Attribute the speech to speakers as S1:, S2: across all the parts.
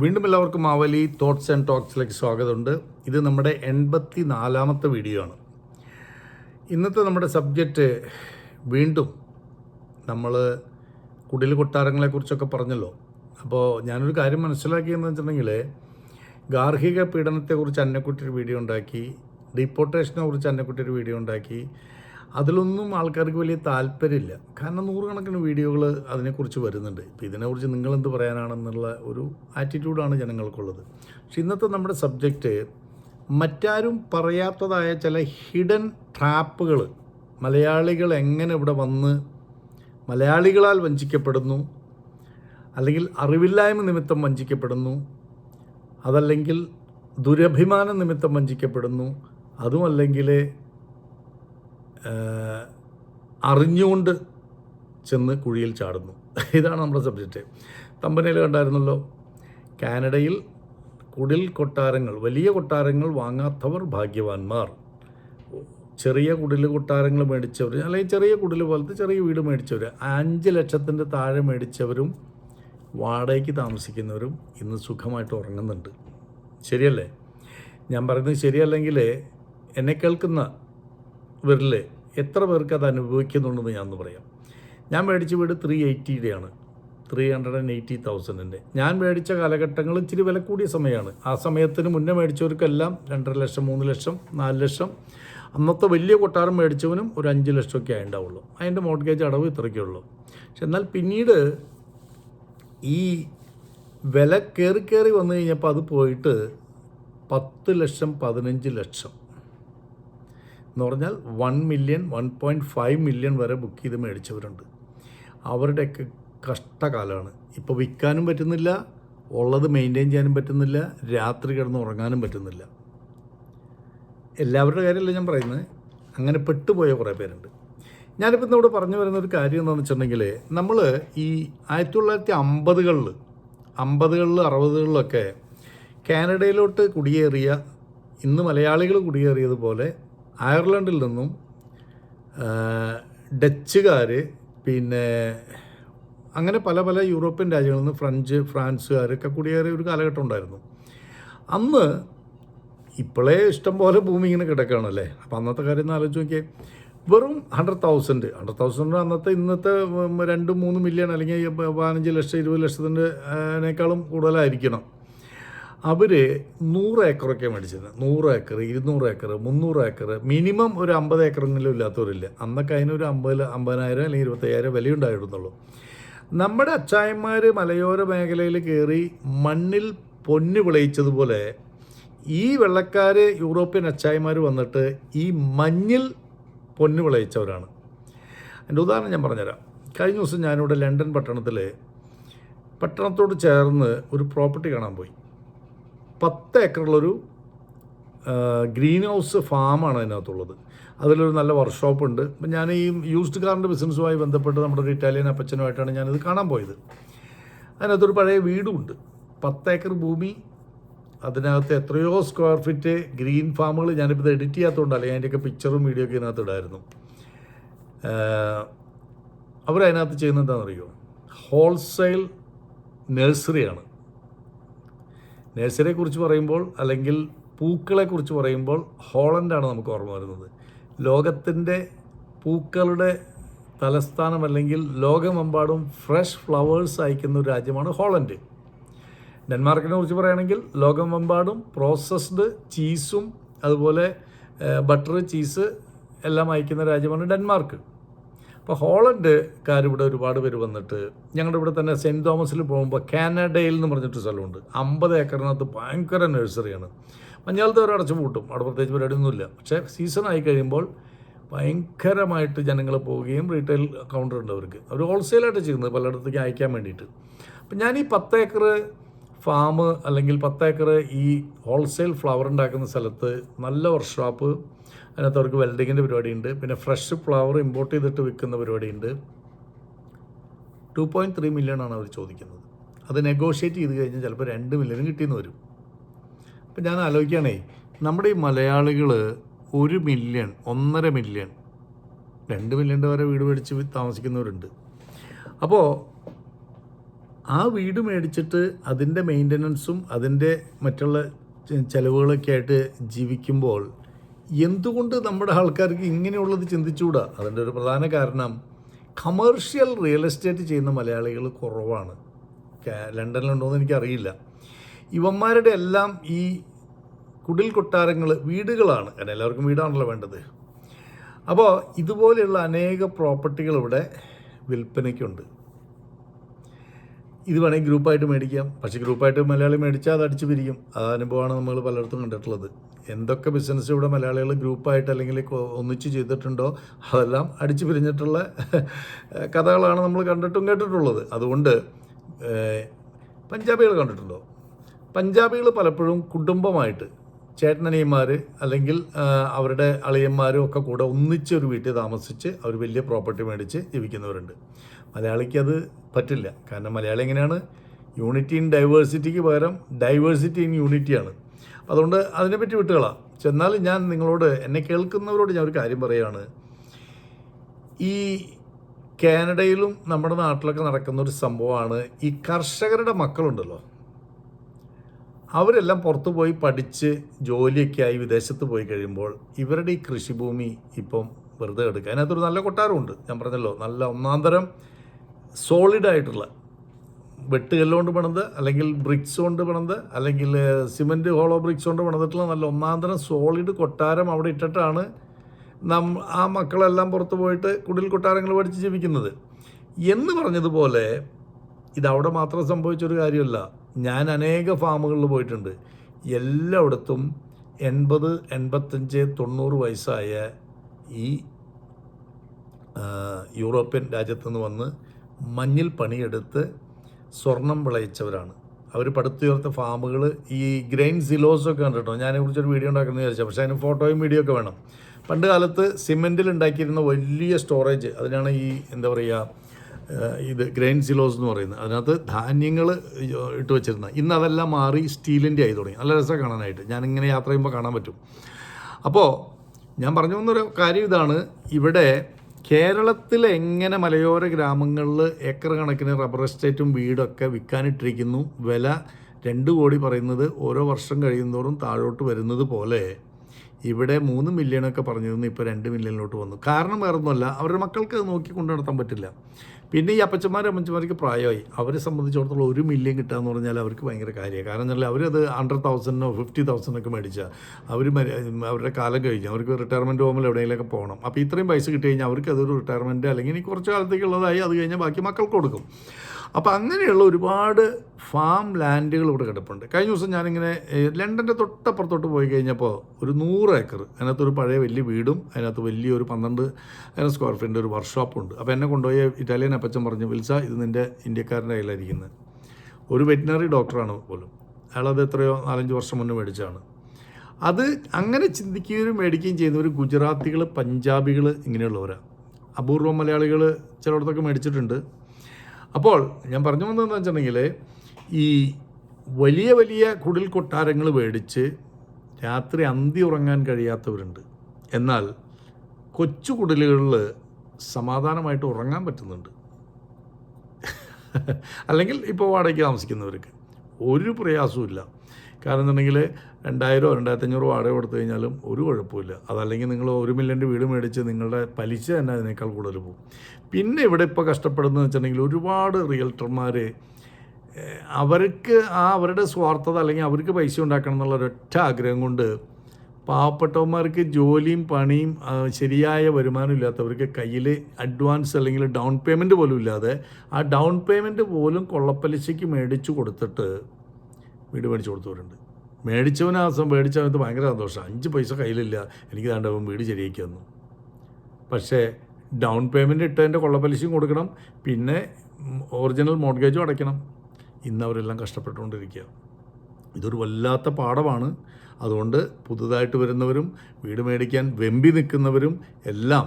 S1: വീണ്ടും എല്ലാവർക്കും Mavli thoughts and ടോക്സിലേക്ക് സ്വാഗതമുണ്ട്. ഇത് നമ്മുടെ എൺപത്തി നാലാമത്തെ വീഡിയോ ആണ്. ഇന്നത്തെ നമ്മുടെ സബ്ജക്റ്റ് വീണ്ടും നമ്മൾ കുടിൽ കൊട്ടാരങ്ങളെക്കുറിച്ചൊക്കെ പറഞ്ഞല്ലോ. അപ്പോൾ ഞാനൊരു കാര്യം മനസ്സിലാക്കിയെന്ന് വെച്ചിട്ടുണ്ടെങ്കിൽ ഗാർഹിക പീഡനത്തെക്കുറിച്ച് അന്നക്കുട്ടി ഒരു വീഡിയോ ഉണ്ടാക്കി ഡീപ്പോർട്ടേഷനെ കുറിച്ച് ഒരു വീഡിയോ ഉണ്ടാക്കി അതിലൊന്നും ആൾക്കാർക്ക് വലിയ താല്പര്യമില്ല. കാരണം നൂറുകണക്കിന് വീഡിയോകൾ അതിനെക്കുറിച്ച് വരുന്നുണ്ട്. ഇപ്പോൾ ഇതിനെക്കുറിച്ച് നിങ്ങളെന്ത് പറയാനാണെന്നുള്ള ഒരു ആറ്റിറ്റ്യൂഡാണ് ജനങ്ങൾക്കുള്ളത്. പക്ഷെ ഇന്നത്തെ നമ്മുടെ സബ്ജക്റ്റ് മറ്റാരും പറയാത്തതായ ചില ഹിഡൻ ട്രാപ്പുകൾ മലയാളികൾ എങ്ങനെ ഇവിടെ വന്ന് മലയാളികളാൽ വഞ്ചിക്കപ്പെടുന്നു? അല്ലെങ്കിൽ അറിവില്ലായ്മ നിമിത്തം വഞ്ചിക്കപ്പെടുന്നു? അതല്ലെങ്കിൽ ദുരഭിമാന നിമിത്തം വഞ്ചിക്കപ്പെടുന്നു? അതുമല്ലെങ്കിൽ അറിഞ്ഞുകൊണ്ട് ചെന്ന് കുഴിയിൽ ചാടുന്നു. ഇതാണ് നമ്മുടെ സബ്ജക്റ്റ് തമ്പനയിൽ കണ്ടായിരുന്നല്ലോ കാനഡയിൽ കുടിൽ കൊട്ടാരങ്ങൾ വലിയ കൊട്ടാരങ്ങൾ വാങ്ങാത്തവർ ഭാഗ്യവാന്മാർ. ചെറിയ കുടിൽ കൊട്ടാരങ്ങൾ മേടിച്ചവർ അല്ലെങ്കിൽ ചെറിയ കുടിൽ പോലത്തെ ചെറിയ വീട് മേടിച്ചവർ അഞ്ച് ലക്ഷത്തിന്റെ താഴെ മേടിച്ചവരും വാടകയ്ക്ക് താമസിക്കുന്നവരും ഇന്ന് സുഖമായിട്ട് ഉറങ്ങുന്നുണ്ട്. ശരിയല്ലേ? ഞാൻ പറയുന്നത് ശരിയല്ലെങ്കിൽ എന്നെ കേൾക്കുന്ന ഇവരിൽ എത്ര പേർക്ക് അത് അനുഭവിക്കുന്നുണ്ടെന്ന് ഞാൻ പറയാം. ഞാൻ മേടിച്ച വീട് ത്രീ എയ്റ്റിയുടെയാണ് ത്രീ ഹൺഡ്രഡ് ആൻഡ് എയ്റ്റി തൗസൻഡിന്റെ ഞാൻ മേടിച്ച കാലഘട്ടങ്ങൾ ഇച്ചിരി വില കൂടിയ സമയമാണ്. ആ സമയത്തിന് മുന്നേ മേടിച്ചവർക്കെല്ലാം രണ്ടര ലക്ഷം മൂന്ന് ലക്ഷം നാല് ലക്ഷം. അന്നത്തെ വലിയ കൊട്ടാരം മേടിച്ചവനും ഒരു അഞ്ച് ലക്ഷമൊക്കെ ഉണ്ടാവുള്ളൂ. അതിന്റെ മോർഗേജ് അടവ് ഇത്രയൊക്കെ ഉള്ളൂ. പക്ഷെ എന്നാൽ പിന്നീട് ഈ വില കയറി കയറി വന്നു കഴിഞ്ഞപ്പോൾ അത് പോയിട്ട് പത്ത് ലക്ഷം പതിനഞ്ച് ലക്ഷം. എന്ന് പറഞ്ഞാൽ one million one point five million വരെ ബുക്ക് ചെയ്ത് മേടിച്ചവരുണ്ട്. അവരുടെയൊക്കെ കഷ്ടകാലമാണ്. ഇപ്പോൾ വിൽക്കാനും പറ്റുന്നില്ല ഉള്ളത് മെയിന്റെയിൻ ചെയ്യാനും പറ്റുന്നില്ല രാത്രി കിടന്ന് ഉറങ്ങാനും പറ്റുന്നില്ല. എല്ലാവരുടെ കാര്യമല്ല ഞാൻ പറയുന്നത് അങ്ങനെ പെട്ടുപോയ കുറേ പേരുണ്ട്. ഞാനിപ്പോൾ ഇന്നിവിടെ പറഞ്ഞു വരുന്ന ഒരു കാര്യം എന്താണെന്ന് വെച്ചിട്ടുണ്ടെങ്കിൽ നമ്മൾ ഈ ആയിരത്തി തൊള്ളായിരത്തി അമ്പതുകളിൽ അമ്പതുകളിൽ അറുപതുകളിലൊക്കെ കാനഡയിലോട്ട് കുടിയേറിയ ഇന്ന് മലയാളികൾ കുടിയേറിയതുപോലെ അയർലൻഡിൽ നിന്നും ഡച്ചുകാർ പിന്നെ അങ്ങനെ പല പല യൂറോപ്യൻ രാജ്യങ്ങളിൽ നിന്ന് ഫ്രഞ്ച് ഫ്രാൻസുകാരൊക്കെ കുടിയേറിയ ഒരു കാലഘട്ടം ഉണ്ടായിരുന്നു. അന്ന് ഇപ്പോഴേ ഇഷ്ടം പോലെ ഭൂമി ഇങ്ങനെ കിടക്കുകയാണല്ലേ അപ്പോൾ അന്നത്തെ കാര്യം ഒന്ന് ആലോചിച്ച് നോക്കിയേ. വെറും ഹൺഡ്രഡ് തൗസൻഡ് ഹൺഡ്രഡ് തൗസൻഡ് അന്നത്തെ ഇന്നത്തെ രണ്ട് മൂന്ന് മില്യൺ അല്ലെങ്കിൽ പതിനഞ്ച് ലക്ഷം ഇരുപത് ലക്ഷത്തിന്റെ അതിനേക്കാളും കൂടുതലായിരിക്കണം. അവർ നൂറ് ഏക്കറൊക്കെ മേടിച്ചിരുന്നത് നൂറ് ഏക്കർ ഇരുന്നൂറ് ഏക്കർ മുന്നൂറ് ഏക്കർ മിനിമം ഒരു അമ്പത് ഏക്കറെങ്കിലും ഇല്ലാത്തവരില്ല. അന്നൊക്കെ അതിനൊരു അമ്പത് അമ്പതിനായിരം അല്ലെങ്കിൽ ഇരുപത്തയ്യായിരം വിലയുണ്ടായിരുന്നുള്ളൂ നമ്മുടെ അച്ചായന്മാർ മലയോര മേഖലയിൽ കയറി മണ്ണിൽ പൊന്ന് വിളയിച്ചതുപോലെ ഈ വെള്ളക്കാർ യൂറോപ്യൻ അച്ചായന്മാർ വന്നിട്ട് ഈ മഞ്ഞിൽ പൊന്ന് വിളയിച്ചവരാണ്. എന്റെ ഉദാഹരണം ഞാൻ പറഞ്ഞുതരാം. കഴിഞ്ഞ ദിവസം ഞാനിവിടെ ലണ്ടൻ പട്ടണത്തിൽ പട്ടണത്തോട് ചേർന്ന് ഒരു പ്രോപ്പർട്ടി കാണാൻ പോയി. പത്ത് ഏക്കറുള്ളൊരു ഗ്രീൻ ഹൗസ് ഫാമാണ് അതിനകത്തുള്ളത്. അതിലൊരു നല്ല വർക്ക്ഷോപ്പ് ഉണ്ട് അപ്പം ഞാൻ ഈ യൂസ്ഡ് കാറിന്റെ ബിസിനസ്സുമായി ബന്ധപ്പെട്ട് നമ്മുടെ ഒരു ഇറ്റാലിയൻ അപ്പച്ചനുമായിട്ടാണ് ഞാനിത് കാണാൻ പോയത്. അതിനകത്തൊരു പഴയ വീടുമുണ്ട്. പത്ത് ഏക്കർ ഭൂമി അതിനകത്ത് എത്രയോ സ്ക്വയർ ഫീറ്റ് ഗ്രീൻ ഫാമുകൾ ഞാനിപ്പോൾ ഇത് എഡിറ്റ് ചെയ്യാത്തതുകൊണ്ടല്ല അതിന്റെയൊക്കെ പിക്ചറും വീഡിയോ ഒക്കെ ഇതിനകത്ത് ഇടായിരുന്നു. അവരതിനകത്ത് ചെയ്യുന്നത് എന്താണെന്നറിയോ ഹോൾസെയിൽ നഴ്സറിയാണ്. നഴ്സറിയെ കുറിച്ച് പറയുമ്പോൾ അല്ലെങ്കിൽ പൂക്കളെ കുറിച്ച് പറയുമ്പോൾ ഹോളണ്ടാണ് നമുക്ക് ഓർമ്മ വരുന്നത്. ലോകത്തിന്റെ പൂക്കളുടെ തലസ്ഥാനം അല്ലെങ്കിൽ ലോകമെമ്പാടും ഫ്രഷ് ഫ്ലവേഴ്സ് അയക്കുന്ന ഒരു രാജ്യമാണ് ഹോളണ്ട്. ഡെൻമാർക്കിനെ കുറിച്ച് പറയുകയാണെങ്കിൽ ലോകമെമ്പാടും പ്രോസസ്ഡ് ചീസും അതുപോലെ ബട്ടർ ചീസ് എല്ലാം അയക്കുന്ന രാജ്യമാണ് ഡെൻമാർക്ക്. അപ്പോൾ ഹോളണ്ടുകാർ ഇവിടെ ഒരുപാട് പേര് വന്നിട്ട് ഞങ്ങളുടെ ഇവിടെ തന്നെ സെന്റ് തോമസിൽ പോകുമ്പോൾ കാനഡയിൽ എന്ന് പറഞ്ഞിട്ട് സ്ഥലമുണ്ട്. അമ്പത് ഏക്കറിനകത്ത് ഭയങ്കര നഴ്സറിയാണ്. മഞ്ഞാലത്ത് അവർ അടച്ചു പൂട്ടും. അവിടെ പ്രത്യേകിച്ച് പരിപാടിയൊന്നുമില്ല. പക്ഷേ സീസൺ ആയി കഴിയുമ്പോൾ ഭയങ്കരമായിട്ട് ജനങ്ങൾ പോവുകയും റീറ്റെയിൽ കൗണ്ടർ ഉണ്ട് അവർക്ക്. അവർ ഹോൾസെയിലായിട്ട് ചെയ്യുന്നത് പലയിടത്തേക്ക് അയക്കാൻ വേണ്ടിയിട്ട്. അപ്പം ഞാൻ ഈ പത്ത് ഏക്കർ ഫാം അല്ലെങ്കിൽ പത്തേക്കർ ഈ ഹോൾസെയിൽ ഫ്ലവർ ഉണ്ടാക്കുന്ന സ്ഥലത്ത് നല്ല വർക്ക്ഷോപ്പ്. അതിനകത്ത് അവർക്ക് വെൽഡിങ്ങിന്റെ പരിപാടിയുണ്ട്. പിന്നെ ഫ്രഷ് ഫ്ലവർ ഇമ്പോർട്ട് ചെയ്തിട്ട് വിൽക്കുന്ന പരിപാടിയുണ്ട്. ടു പോയിന്റ് ത്രീ ആണ് അവർ ചോദിക്കുന്നത്. അത് നെഗോഷിയേറ്റ് ചെയ്ത് കഴിഞ്ഞാൽ ചിലപ്പോൾ രണ്ട് മില്യൺ കിട്ടിയെന്ന് വരും. അപ്പം ഞാൻ ആലോചിക്കുകയാണേ നമ്മുടെ ഈ മലയാളികൾ ഒരു മില്യൺ ഒന്നര മില്യൺ രണ്ട് മില്യന്റെ വരെ വീട് മേടിച്ച് താമസിക്കുന്നവരുണ്ട്. അപ്പോൾ ആ വീട് മേടിച്ചിട്ട് അതിന്റെ മെയിന്റനൻസും അതിന്റെ മറ്റുള്ള ചിലവുകളൊക്കെ ആയിട്ട് ജീവിക്കുമ്പോൾ എന്തുകൊണ്ട് നമ്മുടെ ആൾക്കാർക്ക് ഇങ്ങനെയുള്ളത് ചിന്തിച്ചുകൂടാ? അതിന്റെ ഒരു പ്രധാന കാരണം കമേർഷ്യൽ റിയൽ എസ്റ്റേറ്റ് ചെയ്യുന്ന മലയാളികൾ കുറവാണ്. ലണ്ടനിലുണ്ടോ എന്ന് എനിക്കറിയില്ല. ഇവന്മാരുടെ എല്ലാം ഈ കുടിൽ കൊട്ടാരങ്ങൾ വീടുകളാണ്. കാരണം എല്ലാവർക്കും വീടാണല്ലോ വേണ്ടത്. അപ്പോൾ ഇതുപോലെയുള്ള അനേക പ്രോപ്പർട്ടികൾ ഇവിടെ വിൽപ്പനയ്ക്കുണ്ട്. ഇത് വേണമെങ്കിൽ ഗ്രൂപ്പായിട്ട് മേടിക്കാം. പക്ഷേ ഗ്രൂപ്പായിട്ട് മലയാളി മേടിച്ചാൽ അത് അടിച്ചു പിരിക്കും ആ അനുഭവമാണ് നമ്മൾ പലയിടത്തും കണ്ടിട്ടുള്ളത്. എന്തൊക്കെ ബിസിനസ് ഇവിടെ മലയാളികൾ ഗ്രൂപ്പായിട്ട് അല്ലെങ്കിൽ ഒന്നിച്ച് ചെയ്തിട്ടുണ്ടോ അതെല്ലാം അടിച്ചു പിരിഞ്ഞിട്ടുള്ള കഥകളാണ് നമ്മൾ കണ്ടിട്ടും കേട്ടിട്ടുള്ളത്. അതുകൊണ്ട് പഞ്ചാബികൾ കണ്ടിട്ടുണ്ടോ? പഞ്ചാബികൾ പലപ്പോഴും കുടുംബമായിട്ട് ചേട്ടനനിയന്മാർ അല്ലെങ്കിൽ അവരുടെ അളിയന്മാരും ഒക്കെ കൂടെ ഒന്നിച്ച് ഒരു വീട്ടിൽ താമസിച്ച് അവർ വലിയ പ്രോപ്പർട്ടി മേടിച്ച് ജീവിക്കുന്നവരുണ്ട്. മലയാളിക്ക് അത് പറ്റില്ല. കാരണം മലയാളി എങ്ങനെയാണ്? യൂണിറ്റി ഇൻ ഡൈവേഴ്സിറ്റിക്ക് പകരം ഡൈവേഴ്സിറ്റി ഇൻ യൂണിറ്റിയാണ് അതുകൊണ്ട് അതിനെപ്പറ്റി വിട്ടുകളാം. ചെന്നാൽ ഞാൻ നിങ്ങളോട് എന്നെ കേൾക്കുന്നവരോട് ഞാൻ ഒരു കാര്യം പറയുകയാണ് ഈ കാനഡയിലും നമ്മുടെ നാട്ടിലൊക്കെ നടക്കുന്ന ഒരു സംഭവമാണ്. ഈ കർഷകരുടെ മക്കളുണ്ടല്ലോ. അവരെല്ലാം പുറത്തു പോയി പഠിച്ച് ജോലിയൊക്കെ ആയി വിദേശത്ത് പോയി കഴിയുമ്പോൾ ഇവരുടെ ഈ കൃഷിഭൂമി ഇപ്പം വെറുതെ എടുക്കുക. അതിനകത്തൊരു നല്ല കൊട്ടാരമുണ്ട്. ഞാൻ പറഞ്ഞല്ലോ നല്ല ഒന്നാന്തരം സോളിഡ് ആയിട്ടുള്ള വെട്ടുകല്ല് കൊണ്ട് പണിത് അല്ലെങ്കിൽ ബ്രിക്സ് കൊണ്ട് പണിത് അല്ലെങ്കിൽ സിമെന്റ് ഹോളോ ബ്രിക്സ് കൊണ്ട് പണിതിട്ടുള്ള നല്ല ഒന്നാന്തരം സോളിഡ് കൊട്ടാരം അവിടെ ഇട്ടിട്ടാണ് നം ആ മക്കളെല്ലാം പുറത്ത് പോയിട്ട് കുടിൽ കൊട്ടാരങ്ങൾ പഠിച്ച് ജീവിക്കുന്നത്. എന്ന് പറഞ്ഞതുപോലെ ഇതവിടെ മാത്രം സംഭവിച്ചൊരു കാര്യമല്ല. ഞാൻ അനേക ഫാമുകളിൽ പോയിട്ടുണ്ട്. എല്ലായിടത്തും എൺപത് എൺപത്തഞ്ച് തൊണ്ണൂറ് വയസ്സായ ഈ യൂറോപ്യൻ രാജ്യത്തു നിന്ന് വന്ന് മഞ്ഞിൽ പണിയെടുത്ത് സ്വർണം വിളയിച്ചവരാണ്. അവർ പടുത്തുയർത്ത ഫാമുകൾ ഈ ഗ്രൈൻ സിലോസൊക്കെ കണ്ടിട്ടോ ഞാനെക്കുറിച്ചൊരു കുറിച്ചൊരു വീഡിയോ ഉണ്ടാക്കുന്നത് വിചാരിച്ചു. പക്ഷേ അതിന് ഫോട്ടോയും വീഡിയോ ഒക്കെ വേണം. പണ്ട് കാലത്ത് സിമെന്റിൽ ഉണ്ടാക്കിയിരുന്ന വലിയ സ്റ്റോറേജ് അതിനാണ് ഈ എന്താ പറയുക ഇത് ഗ്രെയിൻ സിലോസ് എന്ന് പറയുന്നത്. അതിനകത്ത് ധാന്യങ്ങൾ ഇട്ട് വെച്ചിരുന്ന. ഇന്ന് അതെല്ലാം മാറി സ്റ്റീലിന്റെ ആയി തുടങ്ങി. നല്ല രസമാണ് കാണാനായിട്ട്. ഞാനിങ്ങനെ യാത്ര ചെയ്യുമ്പോൾ കാണാൻ പറ്റും. അപ്പോൾ ഞാൻ പറഞ്ഞു വന്നൊരു കാര്യം ഇതാണ്. ഇവിടെ കേരളത്തിൽ എങ്ങനെ മലയോര ഗ്രാമങ്ങളിൽ ഏക്കർ കണക്കിന് റബ്ബർ എസ്റ്റേറ്റും വീടൊക്കെ വിൽക്കാനിട്ടിരിക്കുന്നു? വില രണ്ട് കോടി പറയുന്നത് ഓരോ വർഷം കഴിയുന്തോറും താഴോട്ട് വരുന്നത് പോലെ ഇവിടെ മൂന്ന് മില്യണൊക്കെ പറഞ്ഞിരുന്നു ഇപ്പോൾ രണ്ട് മില്യണിലോട്ട് വന്നു. കാരണം വേറൊന്നുമല്ല അവരുടെ മക്കൾക്ക് അത് നോക്കി കൊണ്ടു നടത്താൻ പറ്റില്ല. പിന്നെ ഈ അപ്പച്ചന്മാരും അമ്മച്ചന്മാർക്ക് പ്രായമായി. അവരെ സംബന്ധിച്ചിടത്തോളം ഒരു മില്യൺ കിട്ടുക എന്ന് പറഞ്ഞാൽ അവർക്ക് ഭയങ്കര കാര്യമാണ്. കാരണം എന്നാൽ അവരത് ഹൺഡ്രഡ് തൗസൻഡിനോ ഫിഫ്റ്റി തൗസൻഡൊക്കെ മേടിച്ചാൽ അവർ അവരുടെ കാലം കഴിഞ്ഞ് അവർക്ക് റിട്ടയർമെന്റ് ഹോമിൽ എവിടെയെങ്കിലുമൊക്കെ പോകണം. അപ്പോൾ ഇത്രയും പൈസ കിട്ടി കഴിഞ്ഞാൽ അവർക്ക് അതൊരു റിട്ടയർമെന്റ് അല്ലെങ്കിൽ ഇനി കുറച്ച് കാലത്തേക്കുള്ളതായി അത് കഴിഞ്ഞാൽ ബാക്കി മക്കൾക്ക് കൊടുക്കും. അപ്പോൾ അങ്ങനെയുള്ള ഒരുപാട് ഫാം ലാൻഡുകൾ ഇവിടെ കിടപ്പുണ്ട്. കഴിഞ്ഞ ദിവസം ഞാനിങ്ങനെ ലണ്ടന്റെ തൊട്ടപ്പുറത്തോട്ട് പോയി കഴിഞ്ഞപ്പോൾ ഒരു നൂറ് ഏക്കർ അതിനകത്തൊരു പഴയ വലിയ വീടും അതിനകത്ത് വലിയൊരു പന്ത്രണ്ട് സ്ക്വയർ ഫീറ്റിന്റെ ഒരു വർക്ക്ഷോപ്പ് ഉണ്ട്. അപ്പോൾ എന്നെ കൊണ്ടുപോയ ഇറ്റാലിയൻ അപ്പച്ചൻ പറഞ്ഞു വിൽസ ഇത് നിന്റെ ഇന്ത്യക്കാരന്റെ കയ്യിലായിരിക്കുന്നത് ഒരു വെറ്റിനറി ഡോക്ടറാണ് പോലും. അയാളത് എത്രയോ നാലഞ്ച് വർഷം മുന്നേ മേടിച്ചാണ് അത് അങ്ങനെ ചിന്തിക്കുകയും മേടിക്കുകയും ചെയ്യുന്നവർ ഗുജറാത്തികൾ പഞ്ചാബികൾ ഇങ്ങനെയുള്ളവരാണ് അപൂർവ മലയാളികൾ ചിലയിടത്തൊക്കെ മേടിച്ചിട്ടുണ്ട്. അപ്പോൾ ഞാൻ പറഞ്ഞു വന്നതെന്ന് വെച്ചിട്ടുണ്ടെങ്കിൽ ഈ വലിയ വലിയ കുടിൽ കൊട്ടാരങ്ങൾ മേടിച്ച് രാത്രി അന്തി ഉറങ്ങാൻ കഴിയാത്തവരുണ്ട്. എന്നാൽ കൊച്ചു കുടിലുകളിൽ സമാധാനമായിട്ട് ഉറങ്ങാൻ പറ്റുന്നുണ്ട്. അല്ലെങ്കിൽ ഇപ്പോൾ വാടകയ്ക്ക് താമസിക്കുന്നവർക്ക് ഒരു പ്രയാസവും ഇല്ല കാരണം എന്നുണ്ടെങ്കിൽ രണ്ടായിരമോ രണ്ടായിരത്തഞ്ഞൂറോ വാടക കൊടുത്തു കഴിഞ്ഞാലും ഒരു കുഴപ്പമില്ല അതല്ലെങ്കിൽ നിങ്ങൾ ഒരു മില്യന്റെ വീട് മേടിച്ച് നിങ്ങളുടെ പലിശ തന്നെ അതിനേക്കാൾ കൂടുതൽ പോകും. പിന്നെ ഇവിടെ ഇപ്പോൾ കഷ്ടപ്പെടുന്നതെന്ന് വെച്ചിട്ടുണ്ടെങ്കിൽ ഒരുപാട് റിയൽറ്റർമാർ അവർക്ക് ആ അവരുടെ സ്വാർത്ഥത അല്ലെങ്കിൽ അവർക്ക് പൈസ ഉണ്ടാക്കണം എന്നുള്ള ഒരൊറ്റ ആഗ്രഹം കൊണ്ട് പാവപ്പെട്ടവന്മാർക്ക് ജോലിയും പണിയും ശരിയായ വരുമാനം ഇല്ലാത്തവർക്ക് കയ്യിൽ അഡ്വാൻസ് അല്ലെങ്കിൽ ഡൗൺ പേയ്മെന്റ് പോലും ഇല്ലാതെ ആ ഡൗൺ പേയ്മെന്റ് പോലും കൊള്ളപ്പലിശയ്ക്ക് മേടിച്ചു കൊടുത്തിട്ട് വീട് മേടിച്ചു കൊടുത്തവരുണ്ട്. മേടിച്ചവന് ആ സം മേടിച്ചവനത്ത് ഭയങ്കര സന്തോഷം അഞ്ച് പൈസ കയ്യിലില്ല. എനിക്ക് താണ്ടവൻ വീട് ശരിയാക്കി തന്നു. പക്ഷേ ഡൗൺ പേയ്മെന്റ് ഇട്ടതിന്റെ കൊള്ളപ്പലിശയും കൊടുക്കണം. പിന്നെ ഒറിജിനൽ മോഡ്ഗേജും അടയ്ക്കണം. ഇന്ന് അവരെല്ലാം കഷ്ടപ്പെട്ടുകൊണ്ടിരിക്കുക ഇതൊരു വല്ലാത്ത പാഠമാണ്. അതുകൊണ്ട് പുതുതായിട്ട് വരുന്നവരും വീട് മേടിക്കാൻ വെമ്പി നിൽക്കുന്നവരും എല്ലാം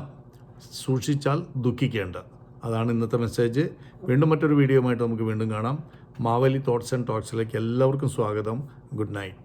S1: സൂക്ഷിച്ചാൽ ദുഃഖിക്കേണ്ട. അതാണ് ഇന്നത്തെ മെസ്സേജ് വീണ്ടും മറ്റൊരു വീഡിയോയുമായിട്ട് നമുക്ക് വീണ്ടും കാണാം. മാവലി തോട്ട്സ് ആൻഡ് ടോക്സിലേക്ക് എല്ലാവർക്കും സ്വാഗതം. Good night